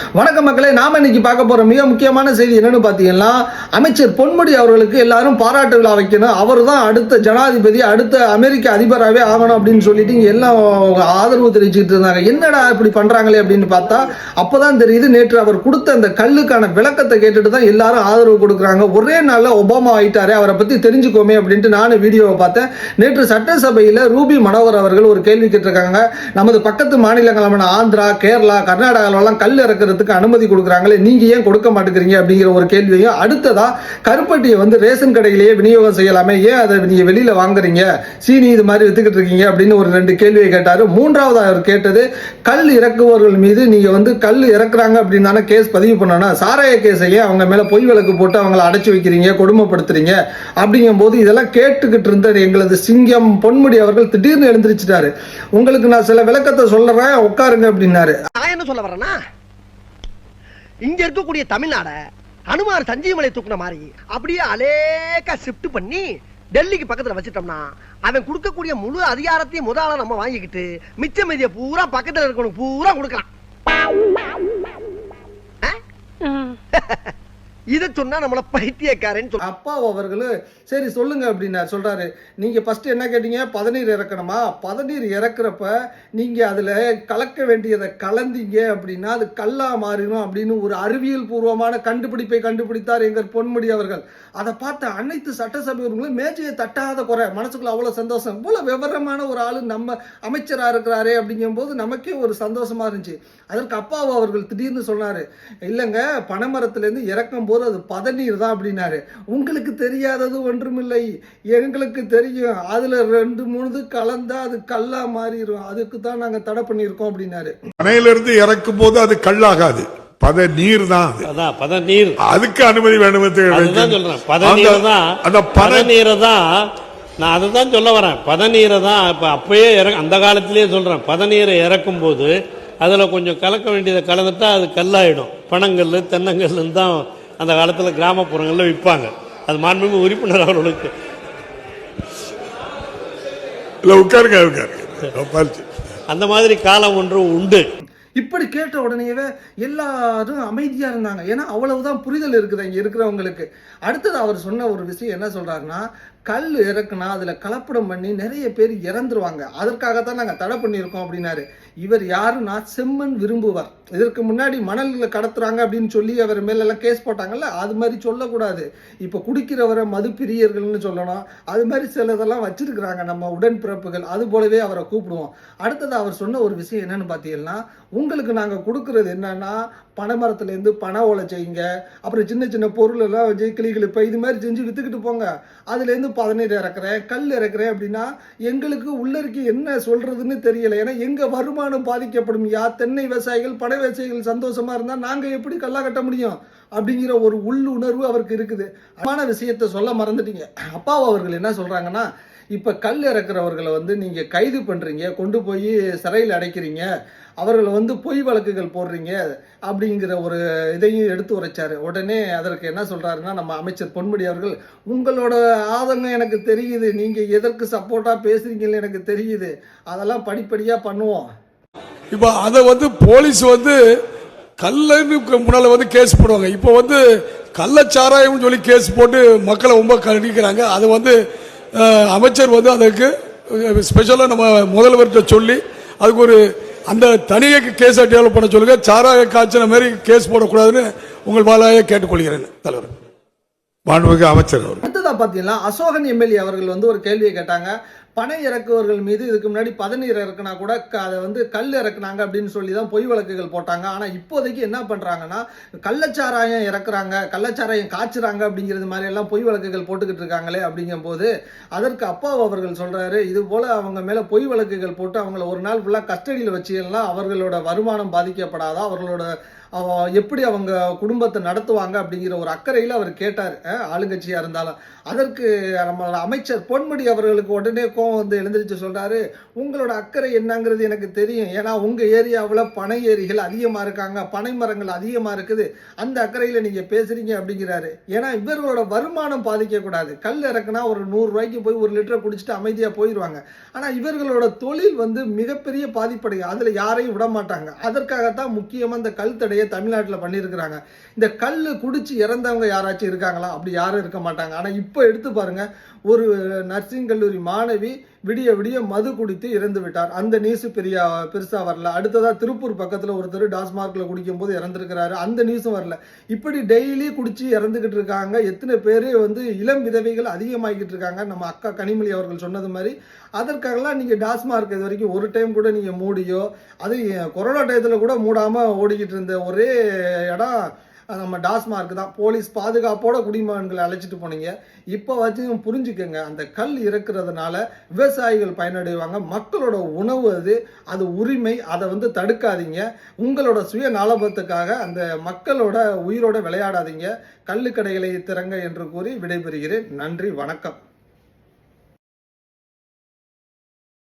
வணக்கம் மக்களே நாம இன்னைக்கு பார்க்க போற மிக முக்கியமான செய்தி என்னன்னு பாத்தீங்கன்னா அமைச்சர் பொன்முடி அவர்களுக்கு எல்லாரும் பாராட்டு விழா வைக்கணும். அவர் தான் அடுத்த ஜனாதிபதி அடுத்த அமெரிக்க அதிபராகவே ஆகணும் அப்படின்னு சொல்லிட்டு எல்லாம் ஆதரவு தெரிவிச்சுட்டு இருந்தாங்க. என்னடா இப்படி பண்றாங்களே அப்படின்னு பார்த்தா அப்பதான் தெரியுது நேற்று அவர் கொடுத்த அந்த கல்லுக்கான விளக்கத்தை கேட்டுட்டு தான் எல்லாரும் ஆதரவு கொடுக்குறாங்க. ஒரே நாள்ல ஒபாமா ஆயிட்டாரே அவரை பத்தி தெரிஞ்சுக்கோமே அப்படின்ட்டு நானும் வீடியோவை பார்த்தேன். நேற்று சட்டசபையில ரூபி மனோகர் அவர்கள் ஒரு கேள்வி கேட்டிருக்காங்க. நமது பக்கத்து மாநிலங்களான ஆந்திரா கேரளா கர்நாடகாவிலாம் கல் இறக்குறதுக்கு அனுமதி கொடுக்குறாங்களே நீங்க ஏன் கொடுக்க மாட்டேங்கிறீங்க அப்படிங்கிற ஒரு கேள்வியையும் அடுத்ததா கருப்பட்டியை வந்து ரேஷன் கடையிலேயே விநியோகம் செய்யலாமே ஏன் அதை நீங்க வெளியில வாங்குறீங்க? சீனி இது மாதிரி வித்துக்கிட்டு இருக்கீங்க அப்படின்னு ஒரு ரெண்டு கேள்வியை கேட்டாரு. மூன்றாவது அவர் கேட்டது கல் இறக்குபவர்கள் மீது நீங்க வந்து கல் இறக்குறாங்க அப்படின்னு கேஸ் பதிவு பண்ணணும் சாராய கேஸையே அவங்க மேல பொய் விளக்கு போட்டு அவங்கள அடைச்சு வைக்கிறீங்க கொடுமைப்படுத்துறீங்க? அப்படிங்கும்போது இதெல்லாம் கேட்டுக்கிட்டு இருந்த எங்களது சிங்கம் பொன்முடி அவர்கள் திடீர்னு எழுந்திரிச்சிட்டாரு. உங்களுக்கு நான் சில விளக்கத்தை சொல்றேன் உட்காருங்க அப்படின்னாரு. நான் என்ன சொல்ல வரேன்னா இங்க இருக்கக்கூடிய தமிழ்நாட அனுமார் சஞ்சீவமலை தூக்குன மாதிரி அப்படியே அலேக்கா ஷிஃப்ட் பண்ணி டெல்லிக்கு பக்கத்துல வச்சிட்டோம்னா அவன் கொடுக்கக்கூடிய முழு அதிகாரத்தையும் முதல்ல நம்ம வாங்கிக்கிட்டு மிச்ச மீதிய பூரா பக்கத்துல இருக்கணும் பூரா கொடுக்கலாம்? இதை சொன்னா நம்மள பைத்தியக்காரன்னு சொல்ல அப்பா அவர்களும் சரி சொல்லுங்க அப்படின்னாரு. சொல்றாரு நீங்க ஃபர்ஸ்ட் என்ன கேட்டீங்க? பதநீர் இறக்கணுமா? பதநீர் இறக்குறப்ப நீங்க அதுல கலக்க வேண்டியதை கலந்தீங்க அப்படின்னா அது கல்லா மாறிடும் அப்படின்னு ஒரு அறிவியல் பூர்வமான கண்டுபிடிப்பை கண்டுபிடித்தார் எங்கள் பொன்முடி அவர்கள். அதை பார்த்த அனைத்து சட்டசபை உறுப்பினர்களும் மேஜையை தட்டாத குறை மனசுக்குள்ள அவ்வளவு சந்தோஷம். இவ்வளவு விவரமான ஒரு ஆளு நம்ம அமைச்சரா இருக்கிறாரே அப்படிங்கும்போது நமக்கே ஒரு சந்தோஷமா இருந்துச்சு. அதற்கு அப்பாவு அவர்கள் திடீர்னு சொன்னாரு இல்லைங்க பனைமரத்திலேருந்து இறக்கும் போது அது பதநீர் தான் அப்படின்னாரு. உங்களுக்கு தெரியாதது ஒன்றுமில்லை. எங்களுக்கு தெரியும். அதுல ரெண்டு மூணு கலந்தா அது கல்லா மாறிடும் அதுக்கு தான் நாங்க தடை பண்ணியிருக்கோம் அப்படின்னாரு. அணையிலிருந்து இறக்கும் போது அது கல்லாகாது. பத நீர் தான் அது. அதான் பதநீர். அதுக்கு அனுமதி வேணும் அதுதான் சொல்றேன். பதநீர் தான் அந்த பத பதநீரை தான் நான் அதுதான் சொல்ல வரேன். பதநீரை தான் இப்ப அப்பயே இற அந்த காலத்திலேயே சொல்றேன். பதநீரை இறக்கும் போது அதுல கொஞ்சம் கலக்க வேண்டியதை கலந்துட்டா அது கல்லாயிடும். பனங்கல் தென்னங்கல்லுன்னு தான் அந்த காலத்துல கிராமப்புறங்கள்ல விற்பாங்க அது மாண்புமிகு உறுப்பினர் அவர்களுக்கு. இல்ல உட்காருங்க உட்காருங்க. அந்த மாதிரி காலம் ஒன்று உண்டு. இப்படி கேட்ட உடனேவே எல்லாரும் அமைதியா இருந்தாங்க. ஏன்னா அவ்வளவுதான் புரிதல் இருக்குது இங்க இருக்கிறவங்களுக்கு. அடுத்தது அவர் சொன்ன ஒரு விஷயம் என்ன சொல்றாருன்னா கல் இறக்குனா அதுல கலப்படம் பண்ணி நிறைய பேர் இறந்துருவாங்க. அதற்காகத்தான் நாங்க தடை பண்ணியிருக்கோம் அப்படின்னாரு. இவர் யாருன்னா செம்மண் விரும்புவார். இதற்கு முன்னாடி மணலில் கடத்துறாங்க அப்படின்னு சொல்லி அவர் மேலெல்லாம் கேஸ் போட்டாங்கல்ல அது மாதிரி சொல்லக்கூடாது. இப்போ குடிக்கிறவரை மது பிரியர்கள்னு சொல்லணும். அது மாதிரி சிலதெல்லாம் வச்சிருக்கிறாங்க நம்ம உடன்பிறப்புகள். அது போலவே அவரை கூப்பிடுவோம். அடுத்தது அவர் சொன்ன ஒரு விஷயம் என்னன்னு பார்த்தீங்கன்னா உங்களுக்கு நாங்கள் கொடுக்கறது என்னன்னா பனைமரத்துலேருந்து பனை ஓலை செய்யுங்க. அப்புறம் சின்ன சின்ன பொருள் எல்லாம் வச்சு கிளி கிளிப்பை இது மாதிரி செஞ்சு விற்றுக்கிட்டு போங்க. அதுலேருந்து பதநீர் இறக்குறேன் கல் இறக்குறேன் அப்படின்னா எங்களுக்கு உள்ளருக்கு என்ன சொல்றதுன்னு தெரியலை. ஏன்னா எங்கள் வருமானம் பாதிக்கப்படும்? யா தென்னை விவசாயிகள் பனை விவசாயிகள் சந்தோஷமா இருந்தா நாங்க எப்படி கல்லா கட்ட முடியும்? அப்படிங்கிற ஒரு உள்ளுணர்வு அவருக்கு இருக்குது. அமான விஷயத்தை சொல்ல மறந்துட்டீங்க. அப்பாவு அவர்கள் என்ன சொல்றாங்கன்னா இப்போ கல் இறக்குறவர்களை வந்து நீங்கள் கைது பண்ணுறீங்க கொண்டு போய் சிறையில் அடைக்கிறீங்க அவர்களை வந்து பொய் வழக்குகள் போடுறீங்க அப்படிங்கிற ஒரு இதையும் எடுத்து உரைச்சாரு. உடனே அதற்கு என்ன சொல்றாருன்னா நம்ம அமைச்சர் பொன்முடி அவர்கள் உங்களோட ஆதங்கம் எனக்கு தெரியுது. நீங்கள் எதற்கு சப்போர்ட்டாக பேசுறீங்கன்னு எனக்கு தெரியுது. அதெல்லாம் படிப்படியாக பண்ணுவோம். இப்போ அதை வந்து போலீஸ் வந்து கல்லன்னு முன்னால வந்து கேஸ் போடுவாங்க. இப்போ வந்து கள்ளச்சாராயம்னு சொல்லி கேஸ் போட்டு மக்களை ரொம்ப கண்டிக்கிறாங்க அது வந்து அமைச்சர் வந்து அதுக்கு ஸ்பெஷலாக நம்ம முதல்வர்கிட்ட சொல்லி அதுக்கு ஒரு அந்த தனியை கேஸ் டெவலப் பண்ண சொல்லுங்க. சாராய காய்ச்சல மாதிரி கேஸ் போடக்கூடாதுன்னு உங்கள் வாலாய கேட்டுக்கொள்கிறேன் தலைவர். மாண்புமிகு அமைச்சர் அவர் அடுத்ததா பார்த்தீங்கன்னா அசோகன் எம்எல்ஏ அவர்கள் வந்து ஒரு கேள்வியை கேட்டாங்க. பனை இறக்குவர்கள் மீது இதுக்கு முன்னாடி பதநீர் இறக்குனா கூட க- அதை வந்து கல் இறக்குனாங்க அப்படின்னு சொல்லி தான் பொய் வழக்குகள் போட்டாங்க. ஆனால் இப்போதைக்கு என்ன பண்ணுறாங்கன்னா கள்ளச்சாராயம் இறக்குறாங்க கள்ளச்சாராயம் காய்ச்சுறாங்க அப்படிங்கிறது மாதிரி எல்லாம் பொய் வழக்குகள் போட்டுக்கிட்டு இருக்காங்களே அப்படிங்கும்போது அதற்கு அப்பா அவர்கள் சொல்கிறாரு இது போல் அவங்க மேலே பொய் வழக்குகள் போட்டு அவங்கள ஒரு நாள் ஃபுல்லாக கஸ்டடியில் வச்சு எல்லாம் அவர்களோட வருமானம் பாதிக்கப்படாதா? அவர்களோட எப்படி அவங்க குடும்பத்தை நடத்துவாங்க அப்படிங்கிற ஒரு அக்கறையில் அவர் கேட்டார். ஆளுங்கட்சியாக இருந்தாலும். அதற்கு நம்ம அமைச்சர் பொன்முடி அவர்களுக்கு உடனே கோவம் வந்து எழுந்திரிச்சு சொல்கிறாரு உங்களோட அக்கறை என்னங்கிறது எனக்கு தெரியும். ஏன்னா உங்கள் ஏரியாவில் பனை ஏரிகள் அதிகமாக இருக்காங்க. பனை மரங்கள் அதிகமாக இருக்குது. அந்த அக்கறையில் நீங்கள் பேசுகிறீங்க அப்படிங்கிறாரு. ஏன்னா இவர்களோட வருமானம் பாதிக்கக்கூடாது. கல் இறக்குனா ஒரு நூறுரூவாய்க்கு போய் ஒரு லிட்டரை குடிச்சிட்டு அமைதியாக போயிடுவாங்க ஆனால் இவர்களோட தொழில் வந்து மிகப்பெரிய பாதிப்படையும். அதில் யாரையும் விட மாட்டாங்க அதற்காகத்தான் முக்கியமாக இந்த கல் தடையை தமிழ்நாட்டில் பண்ணியிருக்கிறாங்க. இந்த கல் குடிச்சு இறந்தவங்க யாராச்சும் இருக்காங்களா? அப்படி யாரும் இருக்க மாட்டாங்க. ஆனா இப்போ எடுத்து பாருங்க ஒரு நர்சிங் கல்லூரி மாணவி விடிய விடிய மது குடித்து இறந்து விட்டார். அந்த நியூஸ் பெரிய பெருசாக வரல. அடுத்ததாக திருப்பூர் பக்கத்தில் ஒருத்தர் டாஸ்மார்க்கில் குடிக்கும் போது இறந்துருக்கிறாரு. அந்த நியூஸும் வரல. இப்படி டெய்லி குடித்து இறந்துக்கிட்டு இருக்காங்க. எத்தனை பேர் வந்து இளம் விதவைகள் அதிகமாகிக்கிட்டு இருக்காங்க. நம்ம அக்கா கனிமொழி அவர்கள் சொன்னது மாதிரி. அதற்காகலாம் நீங்கள் டாஸ்மார்க் இது வரைக்கும் ஒரு டைம் கூட நீங்கள் மூடியோ அது கொரோனா டயத்தில் கூட மூடாமல் ஓடிக்கிட்டு இருந்த ஒரே இடம் நம்ம டாஸ்மார்க் தான். போலீஸ் பாதுகாப்போட குடிமகன்களை அழைச்சிட்டு போனீங்க. இப்போ வச்சு புரிஞ்சுக்கங்க. அந்த கல் இறக்குறதுனால விவசாயிகள் பயனடைவாங்க. மக்களோட உணவு அது அது உரிமை. அதை வந்து தடுக்காதீங்க. உங்களோட சுய நலபத்துக்காக அந்த மக்களோட உயிரோட விளையாடாதீங்க. கடைகளை திறங்க என்று கூறி விடைபெறுகிறேன். நன்றி. வணக்கம்.